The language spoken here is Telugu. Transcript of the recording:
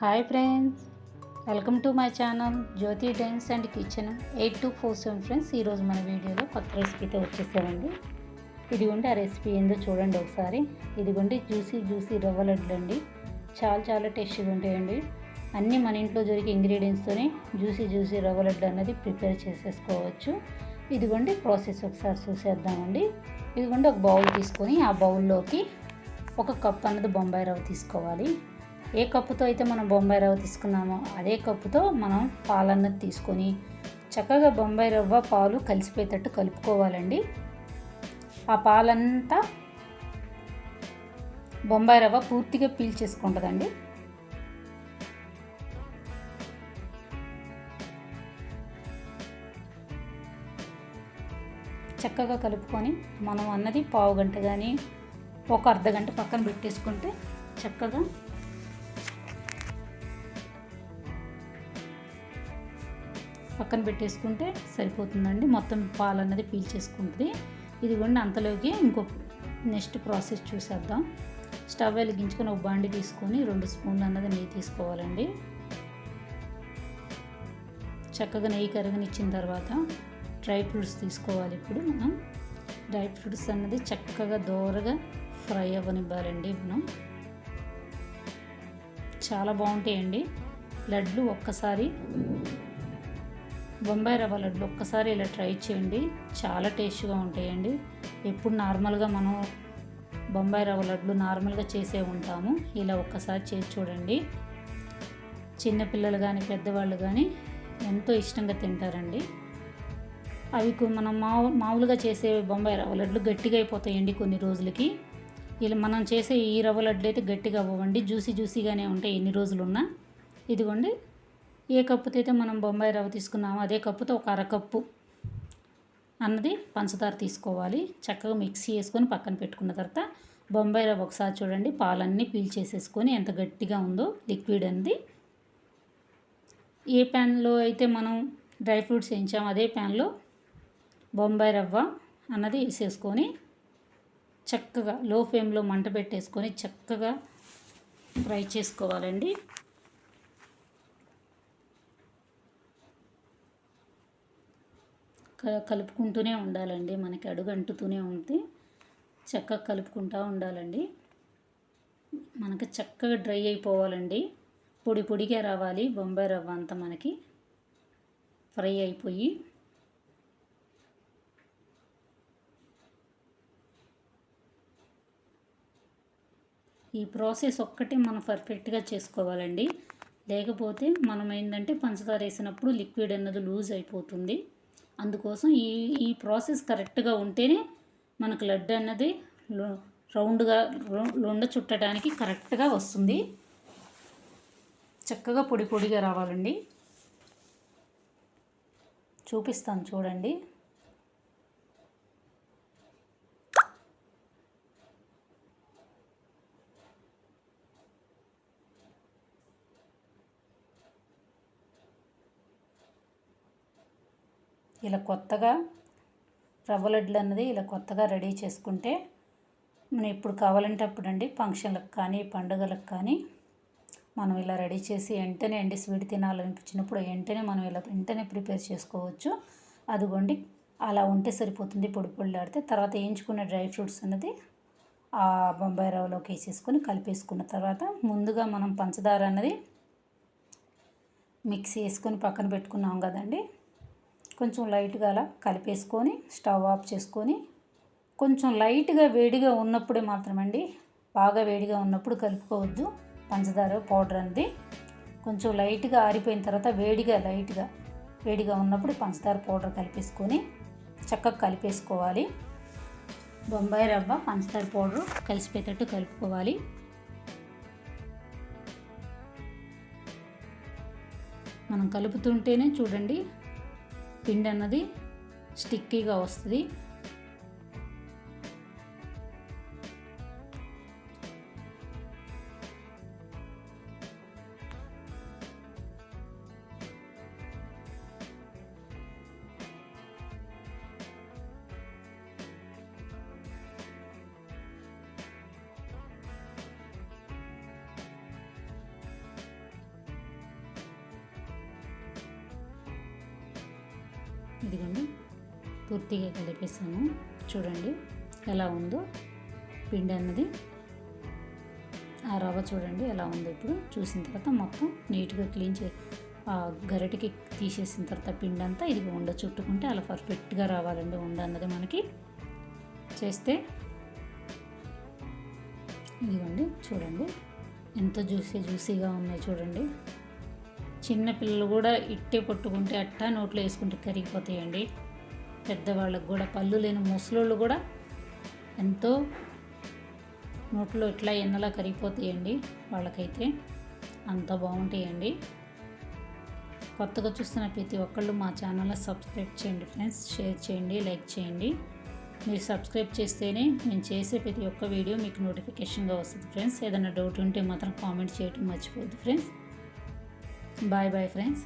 Hi friends welcome to my channel Jyothi dance and kitchen. Eight two four seven friends ఈరోజు మన వీడియోలో కొత్త రెసిపీతో వచ్చేసామండి ఇదిగోండి ఆ రెసిపీ ఏందో చూడండి ఒకసారి. ఇదిగోండి జ్యూసీ జ్యూసీ రవ్వ లడ్లు అండి. చాలా చాలా టేస్టీగా ఉంటాయండి. అన్నీ మన ఇంట్లో దొరికే ఇంగ్రీడియంట్స్తోనే జ్యూసీ జ్యూసీ రవ్వ లడ్డు అన్నది ప్రిపేర్ చేసేసుకోవచ్చు. ఇదిగోండి ప్రాసెస్ ఒకసారి చూసేద్దామండి. ఇదిగోండి ఒక బౌల్ తీసుకొని ఆ బౌల్లోకి ఒక కప్ అన్నది బొంబాయి రవ్వ తీసుకోవాలి. ఏ కప్పుతో అయితే మనం బొంబాయి రవ్వ తీసుకున్నామో అదే కప్పుతో మనం పాలన్నది తీసుకొని చక్కగా బొంబాయి రవ్వ పాలు కలిసిపోయేటట్టు కలుపుకోవాలండి. ఆ పాలంతా బొంబాయి రవ్వ పూర్తిగా పీల్చేసుకుంటుందండి చక్కగా కలుపుకొని మనం అన్నది పావు గంట కానీ ఒక అర్ధ గంట పక్కన పెట్టేసుకుంటే చక్కగా పక్కన పెట్టేసుకుంటే సరిపోతుందండి. మొత్తం పాలు అనేది పీల్చేసుకుంటుంది ఇదిగోండి అంతలోకి ఇంకో నెక్స్ట్ ప్రాసెస్ చూసేద్దాం. స్టవ్ వెలిగించుకొని ఒక బాండి తీసుకొని రెండు స్పూన్లు అన్నది నెయ్యి తీసుకోవాలండి. చక్కగా నెయ్యి కరగనిచ్చిన తర్వాత డ్రై ఫ్రూట్స్ తీసుకోవాలి ఇప్పుడు మనం. డ్రై ఫ్రూట్స్ అన్నది చక్కగా దోరగా ఫ్రై అవ్వనివ్వాలండి మనం. చాలా బాగుంటాయండి. లడ్లు ఒక్కసారి బొంబాయి రవ్వ లడ్లు ఒక్కసారి ఇలా ట్రై చేయండి. చాలా టేస్ట్గా ఉంటాయండి. ఎప్పుడు నార్మల్గా మనం బొంబాయి రవ్వ లడ్లు నార్మల్గా చేసే ఉంటాము. ఇలా ఒక్కసారి చేసి చూడండి. చిన్నపిల్లలు కానీ పెద్దవాళ్ళు కానీ ఎంతో ఇష్టంగా తింటారండి. అవి మనం మామూ మామూలుగా చేసే బొంబాయి రవ్వ లడ్లు గట్టిగా అయిపోతాయండి కొన్ని రోజులకి. ఇలా మనం చేసే ఈ రవ్వ లడ్లు అయితే గట్టిగా అవ్వండి జ్యూసీ జ్యూసీగానే ఉంటాయి ఎన్ని రోజులున్నా. ఇదిగోండి. ఏ కప్పుతో అయితే మనం బొంబాయి రవ్వ తీసుకున్నామో అదే కప్పుతో ఒక అరకప్పు అన్నది పంచదార తీసుకోవాలి. చక్కగా మిక్సీ వేసుకొని పక్కన పెట్టుకున్న తర్వాత బొంబాయి రవ్వ ఒకసారి చూడండి. పాలన్నీ పీల్చేసేసుకొని ఎంత గట్టిగా ఉందో లిక్విడ్ అనేది ఏ ప్యాన్లో అయితే మనం డ్రై ఫ్రూట్స్ వేయించామో అదే ప్యాన్లో బొంబాయి రవ్వ అన్నది వేసేసుకొని చక్కగా లో ఫ్లేమ్లో మంట పెట్టేసుకొని చక్కగా ఫ్రై చేసుకోవాలండి. కలుపుకుంటూనే ఉండాలండి. మనకి అడుగు అంటుతూనే ఉంది చక్కగా కలుపుకుంటూ ఉండాలండి. మనకి చక్కగా డ్రై అయిపోవాలండి. పొడి పొడిగా రావాలి. బొంబాయి రవ్వ అంతా మనకి ఫ్రై అయిపోయి ఈ ప్రాసెస్ ఒక్కటే మనం పర్ఫెక్ట్గా చేసుకోవాలండి. లేకపోతే మనం ఏంటంటే పంచదార వేసినప్పుడు లిక్విడ్ అన్నది లూజ్ అయిపోతుంది. అందుకోసం ఈ ఈ ప్రాసెస్ కరెక్ట్గా ఉంటేనే మనకు లడ్డు అన్నది రౌండ్గా లొండ చుట్టడానికి కరెక్ట్గా వస్తుంది. చక్కగా పొడి పొడిగా రావాలండి. చూపిస్తాను చూడండి. ఇలా కొత్తగా రవ్వ లడ్లు అన్నది ఇలా కొత్తగా రెడీ చేసుకుంటే మనం ఎప్పుడు కావాలంటే అప్పుడు అండి ఫంక్షన్లకు కానీ పండుగలకు కానీ మనం ఇలా రెడీ చేసి వెంటనే అండి స్వీట్ తినాలనిపించినప్పుడు వెంటనే మనం ఇలా వెంటనే ప్రిపేర్ చేసుకోవచ్చు. అదిగోండి అలా ఉంటే సరిపోతుంది పొడి పొడిలాడితే. తర్వాత వేయించుకున్న డ్రై ఫ్రూట్స్ అన్నది ఆ బొంబాయి రవ్వలోకి వేసేసుకొని కలిపేసుకున్న తర్వాత ముందుగా మనం పంచదార అన్నది మిక్సీ వేసుకొని పక్కన పెట్టుకున్నాం కదండి. కొంచెం లైట్గా అలా కలిపేసుకొని స్టవ్ ఆఫ్ చేసుకొని కొంచెం లైట్గా వేడిగా ఉన్నప్పుడే మాత్రమండి బాగా వేడిగా ఉన్నప్పుడు కలుపుకోవద్దు. పంచదార పౌడర్ అనేది కొంచెం లైట్గా ఆరిపోయిన తర్వాత వేడిగా లైట్గా వేడిగా ఉన్నప్పుడు పంచదార పౌడర్ కలిపేసుకొని చక్కగా కలిపేసుకోవాలి. బొంబాయి రవ్వ పంచదార పౌడర్ కలిసిపోయేటట్టు కలుపుకోవాలి. మనం కలుపుతుంటేనే చూడండి పిండి అన్నది స్టిక్కీగా వస్తుంది. ఇదిగోండి పూర్తిగా కలిపేసాను చూడండి ఎలా ఉందో పిండి అన్నది. ఆ రవ్వ చూడండి ఎలా ఉందో ఇప్పుడు చూసిన తర్వాత మొత్తం నీట్గా క్లీన్ చే ఆ గరిటకి తీసేసిన తర్వాత పిండి అంతా ఇది ఉండ చుట్టుకుంటే అలా పర్ఫెక్ట్గా రావాలండి ఉండ అన్నది మనకి. చేస్తే ఇదిగోండి చూడండి ఎంత జ్యూసీ జ్యూసీగా ఉన్నాయి చూడండి. చిన్నపిల్లలు కూడా ఇట్టే పట్టుకుంటే అట్టా నోట్లో వేసుకుంటే కరిగిపోతాయండి. పెద్దవాళ్ళకు కూడా పళ్ళు లేని ముసలోళ్ళు కూడా ఎంతో నోట్లో ఇట్లా ఎన్నలా కరిగిపోతాయండి. వాళ్ళకైతే అంత బాగుంటాయండి. కొత్తగా చూస్తున్న ప్రతి ఒక్కళ్ళు మా ఛానల్ని సబ్స్క్రైబ్ చేయండి ఫ్రెండ్స్. షేర్ చేయండి లైక్ చేయండి. మీరు సబ్స్క్రైబ్ చేస్తేనే నేను చేసే ప్రతి ఒక్క వీడియో మీకు నోటిఫికేషన్గా వస్తుంది ఫ్రెండ్స్. ఏదైనా డౌట్ ఉంటే మాత్రం కామెంట్ చేయటం మర్చిపోద్దు ఫ్రెండ్స్. Bye bye friends.